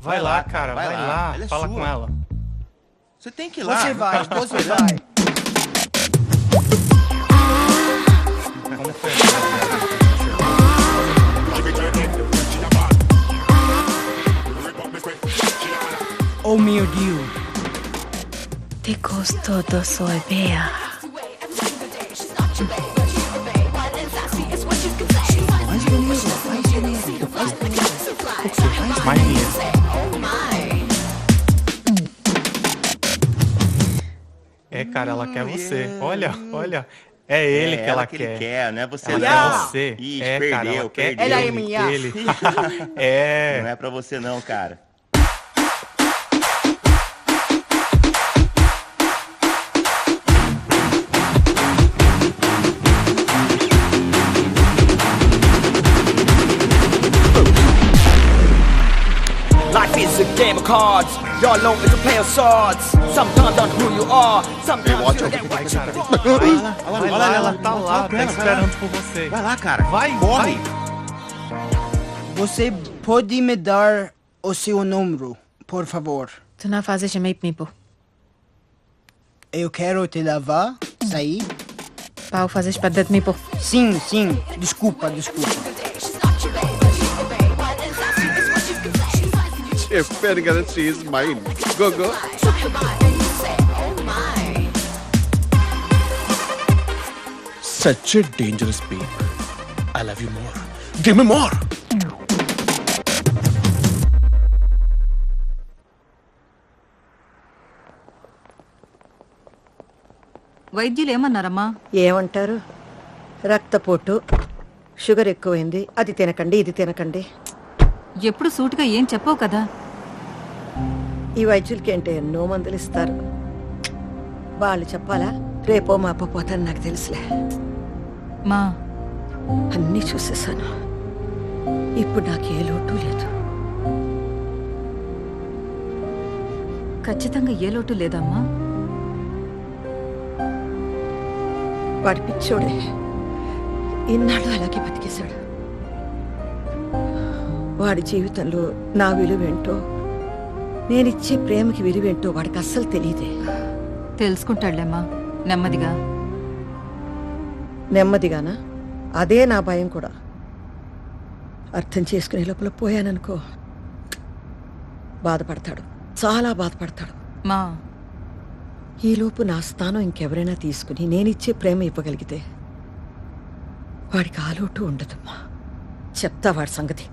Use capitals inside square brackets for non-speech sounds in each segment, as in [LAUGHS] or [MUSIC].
Vai lá, cara, vai, lá. Ela é Fala sua. com ela. Você tem que ir lá. Você vai, você vai. Oh meu Deus. Te costó dos bea. Mais mais janeiro. Mais dinheiro. É, cara, ela quer você. Olha, olha. É ele É que ela, que quer. ele quer, não é você Ela não. quer você. Ixi, é, perdeu, cara, ela perdeu. Ela é ele, minha. ele. [LAUGHS] é. Não é pra você não, cara. Game of cards. Y'all know it's a play of swords. Sometimes on who you are. Sometimes. Olha Vai, lá, olha lá, ela tá lá, tá lá, esperando por você. Vai lá, cara. Vai, Corre. vai. Você pode me dar o seu número, por favor? Tu não fazes meio mipo. Eu quero te levar, sair. Pau fazes para mipo. Sim, sim. Desculpa, desculpa. చెప్పాను కదా she's mine go go such dangerous peak I love you more give me more వైద్యులు ఏమన్నారమ్మా? ఏమంటారు? రక్తపోటు sugar ఎక్కువైంది. అది తినకండి ఇది తినకండి. ఎప్పుడు సూటుగా ఏం చెప్పవు కదా? ఈ వైద్యులకి ఏంటి ఎన్నో మందులు ఇస్తారు. వాళ్ళు చెప్పాలా? రేపో మాపో పోతాను నాకు తెలుసులే. మా. అన్నీ చూసేసాను ఇప్పుడు నాకు ఏ లోటు లేదు. ఖచ్చితంగా ఏ లోటు లేదమ్మా. వాడి పిచ్చోడే. ఇన్నాళ్ళు అలాగే బతికేశాడు. వాడి జీవితంలో నా విలువేంటో నేనిచ్చే ప్రేమకి విలువేంటో వాడికి అస్సలు తెలియదే తెలుసుకుంటాడులేమ్మా. నెమ్మదిగా. నెమ్మదిగానా? అదే నా భయం కూడా. అర్థం చేసుకునే లోపల పోయాననుకో. బాధపడతాడు. చాలా బాధపడతాడు. మా. ఈలోపు నా స్థానం ఇంకెవరైనా తీసుకుని నేనిచ్చే ప్రేమ ఇవ్వగలిగితే వాడికి ఆలోటు ఉండదమ్మా. చెప్తా వాడి సంగతి.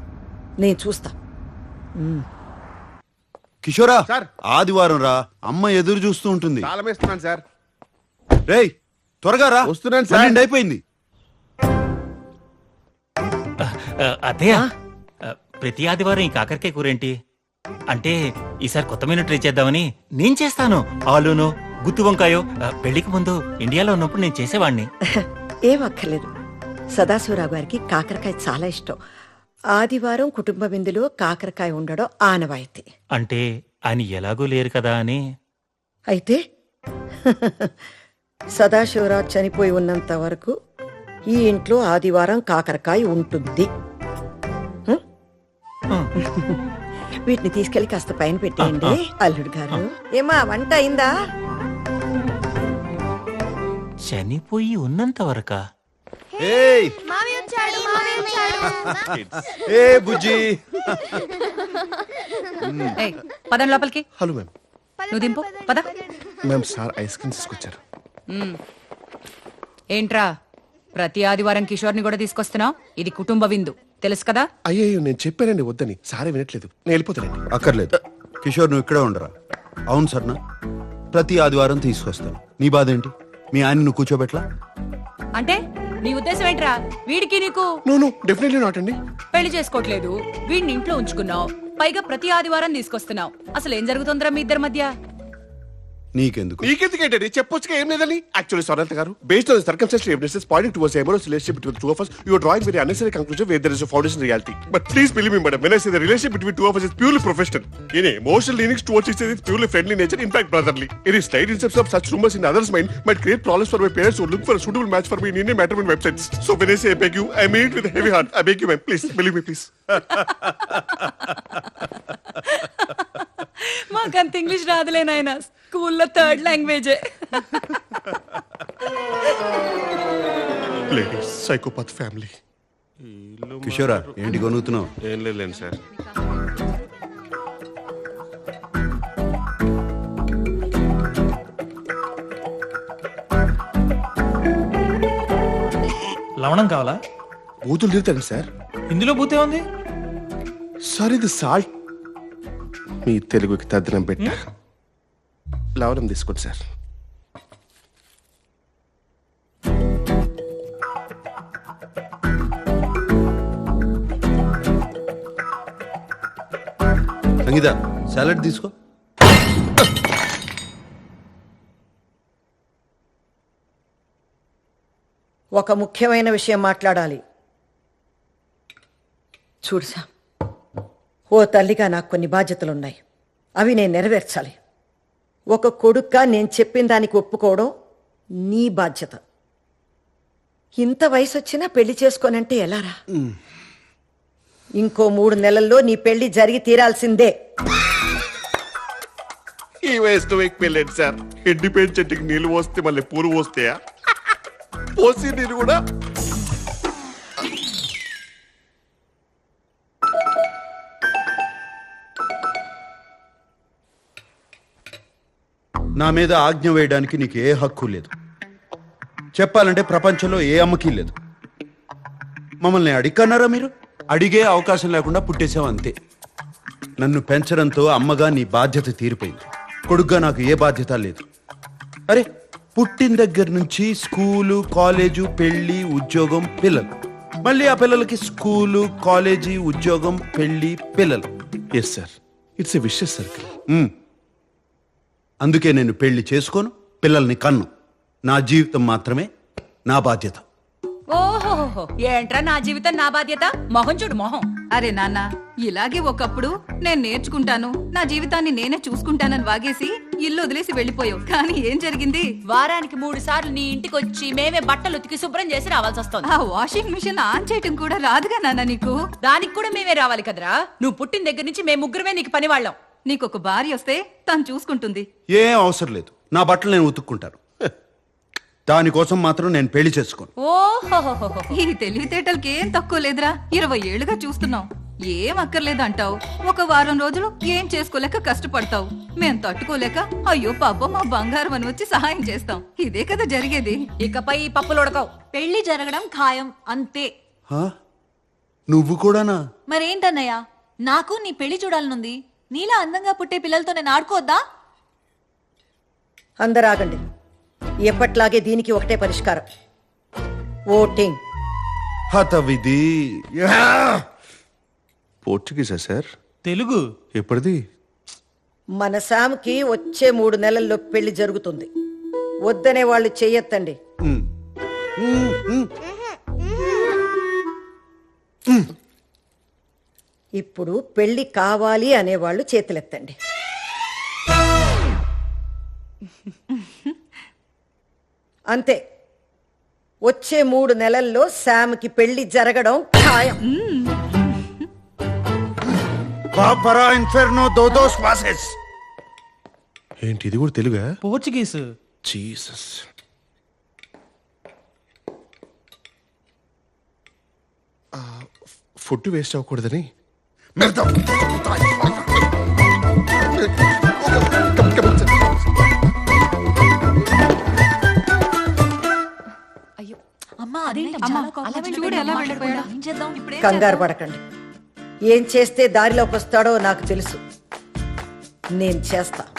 నేను చూస్తా. కిషోరా సార్. ఆదివారం రా. అమ్మ ఎదురు చూస్తూ ఉంటుంది. తాళం వేస్తున్నాను సార్. రేయ్ త్వరగా రా. వస్తున్నాను సార్. పన్నెండు అయిపోయింది. అదే ప్రతి ఆదివారం ఈ కాకరకాయ కూరేంటి? అంటే ఈసారి కొత్త మెనూ ట్రై చేద్దామని నేను చేస్తాను. ఆలూను గుత్తి వంకాయో ఆ, పెళ్ళికి ముందు ఇండియాలో ఉన్నప్పుడు నేను చేసేవాడిని [LAUGHS] ఏం అక్కర్లేదు. సదాశివరావు గారికి కాకరకాయ చాలా ఇష్టం. ఆదివారం కుటుంబ విందులో కాకరకాయ ఉండడం ఆనవాయితీ. అంటే ఆయన ఎలాగూ లేరు కదా అని? అయితే [LAUGHS] సదాశివరావు చనిపోయి ఉన్నంత వరకు ఈ ఇంట్లో ఆదివారం కాకరకాయ ఉంటుంది. [LAUGHS] వీటిని తీసుకెళ్ళి కాస్త పైన పెట్టేయండి అల్లుడు గారు. ఏమా వంట అయిందా? చనిపోయి ఉన్నంత వరకా? ఏయ్! ఏ బుజ్జి. [LAUGHS] ఏయ్, పదం లోపలికి. Hello ma'am. నువ్వు దింపు పద. మ్యామ్ సార్ ఐస్ క్రీమ్ తీసుకొచ్చారు. ఏంట్రా? ప్రతి ఆదివారం కిషోర్ని కూడా తీసుకొస్తున్నావు? ఇది కుటుంబ విందు. తెలుసు కదా? అయ్యో నేను చెప్పానండి వద్దని. సారే వినట్లేదు. నేను వెళ్ళిపోతానండి. అక్కర్లేదు. కిషోర్ నువ్వు ఇక్కడే ఉండరా? అవును సర్నా. ప్రతి ఆదివారం తీసుకొస్తాను. నీ బాధ ఏంటి మీ ఆయన నువ్వు కూర్చోబెట్లా అంటే? నీ ఉద్దేశం ఏంట్రా? వీడికి నీకు? నో నో డెఫినెట్లీ నాట్ అండి. పెళ్ళి చేసుకోవట్లేదు. వీడిని ఇంట్లో ఉంచుకున్నావు. పైగా ప్రతి ఆదివారం తీసుకొస్తున్నావు. అసలు ఏం జరుగుతుందిరా మీ ఇద్దరి మధ్య? నీకెందుకు నీకెందుకేంటండి చెప్పొచ్చుగా ఏం లేదని యాక్చువల్లీ సొరంత గారు based on circumstantial evidences point towards amorous relation between two of us you are drawing very unnecessary conclusion where there is a foundation in reality but please believe me madam when i say the relationship between two of us is purely professional in emotional leanings towards each other is purely friendly nature in fact brotherly any slight instances of such rumors in others mind might create problems for my parents who look for a suitable match for me in Indian matrimony websites so when i say i beg you i mean it with a heavy heart i beg నాకంత English రాదులే నాయన. స్కూల్లో third లాంగ్వేజే ladies psychopath family కిషోరా ఏంటి కొనుగుతున్నావు ఏం లేదు sir. లవణం కావాలా? బూతులు తిరుగుతాను సార్. ఇందులో బూతే ఉంది? సార్ ఇది సాల్ట్. మీ తెలుగుకి తద్దనం పెట్ట. లవణం తీసుకోండి సార్. సంగీత సాలడ్ తీసుకో. ఒక ముఖ్యమైన విషయం మాట్లాడాలి. చూడు సామ్ ఓ తల్లిగా నాకు కొన్ని బాధ్యతలున్నాయి. అవి నేను నెరవేర్చాలి. ఒక కొడుక్గా నేను చెప్పిన దానికి ఒప్పుకోవడం నీ బాధ్యత. ఇంత వయసు వచ్చినా పెళ్ళి చేసుకోనంటే ఎలారా? ఇంకో మూడు నెలల్లో నీ పెళ్ళి జరిగి తీరాల్సిందే. ఈ వయసులో మీకు పెళ్ళండి సార్? ఎండిపోయిన చెట్టుకి నీళ్ళు పోస్తే మళ్ళీ పూలు పోస్తాయా? పోసి నీరు కూడా? నా మీద ఆజ్ఞ వేయడానికి నీకు ఏ హక్కు లేదు. చెప్పాలంటే ప్రపంచంలో ఏ అమ్మకి లేదు. మమ్మల్ని అడిగన్నారా మీరు? అడిగే అవకాశం లేకుండా పుట్టేశావు అంతే. నన్ను పెంచడంతో అమ్మగా నీ బాధ్యత తీరిపోయింది. కొడుగ్గా నాకు ఏ బాధ్యత లేదు. అరే పుట్టిన దగ్గర నుంచి స్కూలు కాలేజు పెళ్ళి ఉద్యోగం పిల్లలు. మళ్ళీ ఆ పిల్లలకి స్కూలు కాలేజీ ఉద్యోగం పెళ్ళి పిల్లలు. Yes sir it's a vicious circle. అందుకే నేను పెళ్ళి చేసుకోను పిల్లల్ని కన్ను. నా జీవితం మాత్రమే నా బాధ్యత. ఓహోహో ఏంట్రా నా జీవితం నా బాధ్యత? మొహం చూడు మొహం. అరే నాన్న ఇలాగే ఒకప్పుడు నేను నేర్చుకుంటాను. నా జీవితాన్ని నేనే చూసుకుంటానని వాగేసి ఇల్లు వదిలేసి వెళ్ళిపోయావు. కానీ ఏం జరిగింది? వారానికి మూడు సార్లు నీ ఇంటికి వచ్చి మేమే బట్టలు ఉతికి శుభ్రం చేసి రావాల్సి వస్తుంది. ఆ వాషింగ్ మిషన్ ఆన్ చేయటం కూడా రాదుగా నాన్న నీకు? దానికి కూడా మేమే రావాలి కదరా. నువ్వు పుట్టిన దగ్గర నుంచి మేము ముగ్గురమే నీకు పని వాళ్ళం నీకు ఒక భార్య వస్తే తను చూసుకుంటుంది. ఏం అవసరం లేదు. నా బట్టలు నేను ఉతుక్కుంటాను. దానికోసం మాత్రం నేను పెళ్ళి చేసుకోను. ఓహోహోహో ఈ తెలివితేటలకి ఏం తక్కువ లేదురా. ఇరవై ఏళ్ళుగా చూస్తున్నావు. ఏం అక్కర్లేదు అంటావు. ఒక వారం రోజులు ఏం చేసుకోలేక కష్టపడతావు. మేం తట్టుకోలేక అయ్యో పాపం మా బంగారం అని వచ్చి సహాయం చేస్తాం. ఇదే కదా జరిగేది. ఇకపై ఈ పప్పులు ఉడకవు. పెళ్ళి జరగడం ఖాయం. అంతే. హా? నువ్వు కూడానా? మరేంటన్నయ్య? నాకు నీ పెళ్ళి చూడాలనుంది. నీలా అందంగా పుట్టే పిల్లలతో నేను ఆడుకోవద్దా? అందరు ఆగండి ఎప్పట్లాగే దీనికి ఒకటే పరిష్కారం. ఓటింగ్. హత విధి పోర్చుగీసా సార్? తెలుగు. ఎప్పటిది? మన శామ్కి వచ్చే మూడు నెలల్లో పెళ్ళి జరుగుతుంది. వద్దనే వాళ్ళు చెయ్యొద్దండి. ఇప్పుడు పెళ్ళి కావాలి అనేవాళ్ళు చేతులెత్తండి. అంతే. వచ్చే మూడు నెలల్లో శామ్కి పెళ్ళి జరగడం ఖాయం. పాపరా ఇన్ఫెర్నో దోదోస్ పాసెస్ ఏంటి ఇది కూడా తెలుగా? పోర్చుగీస్. జీసస్ ఫుడ్ వేస్ట్ అవ్వకూడదని అయ్యో. అమ్మా అదేంటి? అమ్మా, చాలా కోపం అలా వచ్చింది. చూడు ఎలా మాట్లాడకుండా. వెళ్ళిపోయాడో. ఏం చేద్దాం? ఇప్పుడేం కంగారు పడకండి. ఏం చేస్తే దారిలోకి వస్తాడో నాకు తెలుసు. నేను చేస్తా.